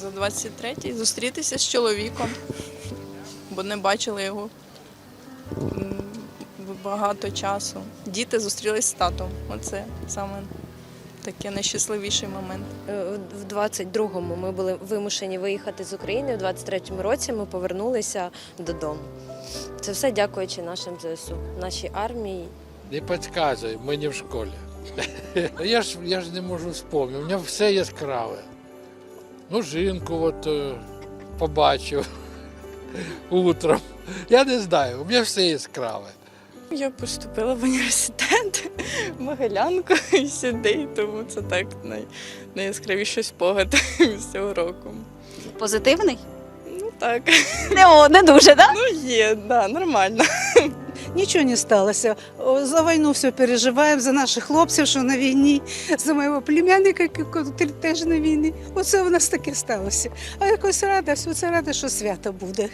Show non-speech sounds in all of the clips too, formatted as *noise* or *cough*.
За 23-й зустрітися з чоловіком, бо не бачили його багато часу. Діти зустрілись з татом. Оце саме таке найщасливіший момент. Е, В 22-му ми були вимушені виїхати з України. В 23-му році ми повернулися додому. Це все дякуючи нашим ЗСУ, нашій армії. Не підказуй, ми не в школі. *laughs* Я ж, я ж не можу вспомнити, у мене все яскраве. Ну, жінку от е, побачив *laughs* утром. Я не знаю, у мене все яскраве. Я поступила в університет в Могилянку і сюди, тому це так най, найяскравіший спогад *laughs* з цього року. Позитивний? Ну так, Не, о, не дуже, так? ну є, да, нормально. Нічого не сталося. За війну все переживаємо, за наших хлопців, що на війні, за моєго племянника, який теж на війні. Оце у нас таке сталося. А якось рада, оце рада, що свято буде.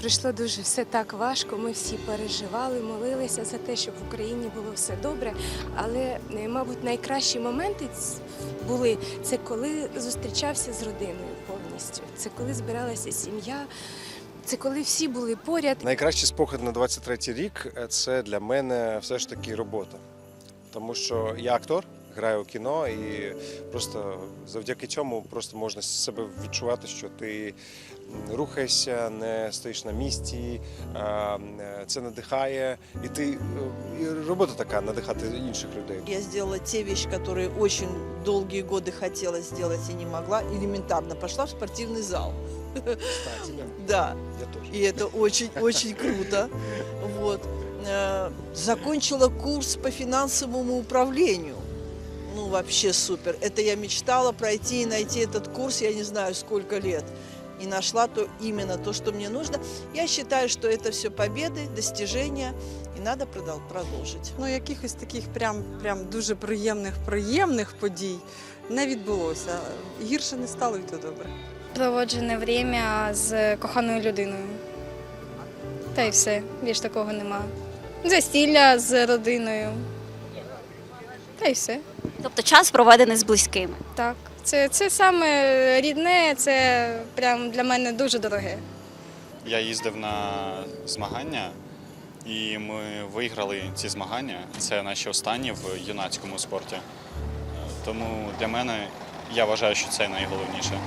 Прийшло дуже все так важко. Ми всі переживали, молилися за те, щоб в Україні було все добре. Але, е, мабуть, найкращі моменти були це коли зустрічався з родиною повністю. Це коли збиралася сім'я, це коли всі були поряд. Найкращий спогад на 23-й рік е, це для мене все ж таки робота. Тому що я актор, граю у кіно, і просто завдяки цьому просто можна себе відчувати, що ти м, рухаєшся, не стоїш на місці, а, м, е, це надихає, і ти е, і робота така надихати інших людей. Я сделала те вещи, которые очень долгие годы хотела сделать и не могла. Элементарно пошла в спортивный зал. Кстати, Да, я теж. и это очень-очень круто. Вот. Э, Закончила курс по финансовому управлению. Ну, вообще супер. Это я мечтала пройти и найти этот курс, я не знаю, сколько лет. И нашла то именно то, что мне нужно. Я считаю, что это все победы, достижения, и надо продол- продолжить. Ну, якихось таких прям, прям дуже приємних, приємних подій не відбулося. Гірше не стало і то добре. Проводжене время з коханою людиною. Та й все, більш такого нема. Застілля з родиною. Та й все. Тобто час проведений з близькими. Так. Це, це саме рідне, це прям для мене дуже дороге. Я їздив на змагання, і ми виграли ці змагання. Це наші останні в юнацькому спорті. Тому для мене я вважаю, що це найголовніше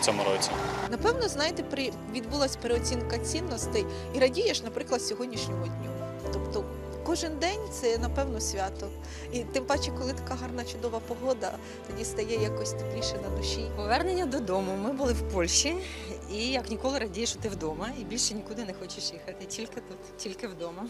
в цьому році. Напевно, знаєте, при відбулася переоцінка цінностей і радієш, наприклад, сьогоднішньому дню. Тобто кожен день це напевно свято. І тим паче, коли така гарна чудова погода, тоді стає якось тепліше на душі. Повернення додому. Ми були в Польщі, і як ніколи радієш, що ти вдома, і більше нікуди не хочеш їхати. Тільки тут, тільки вдома.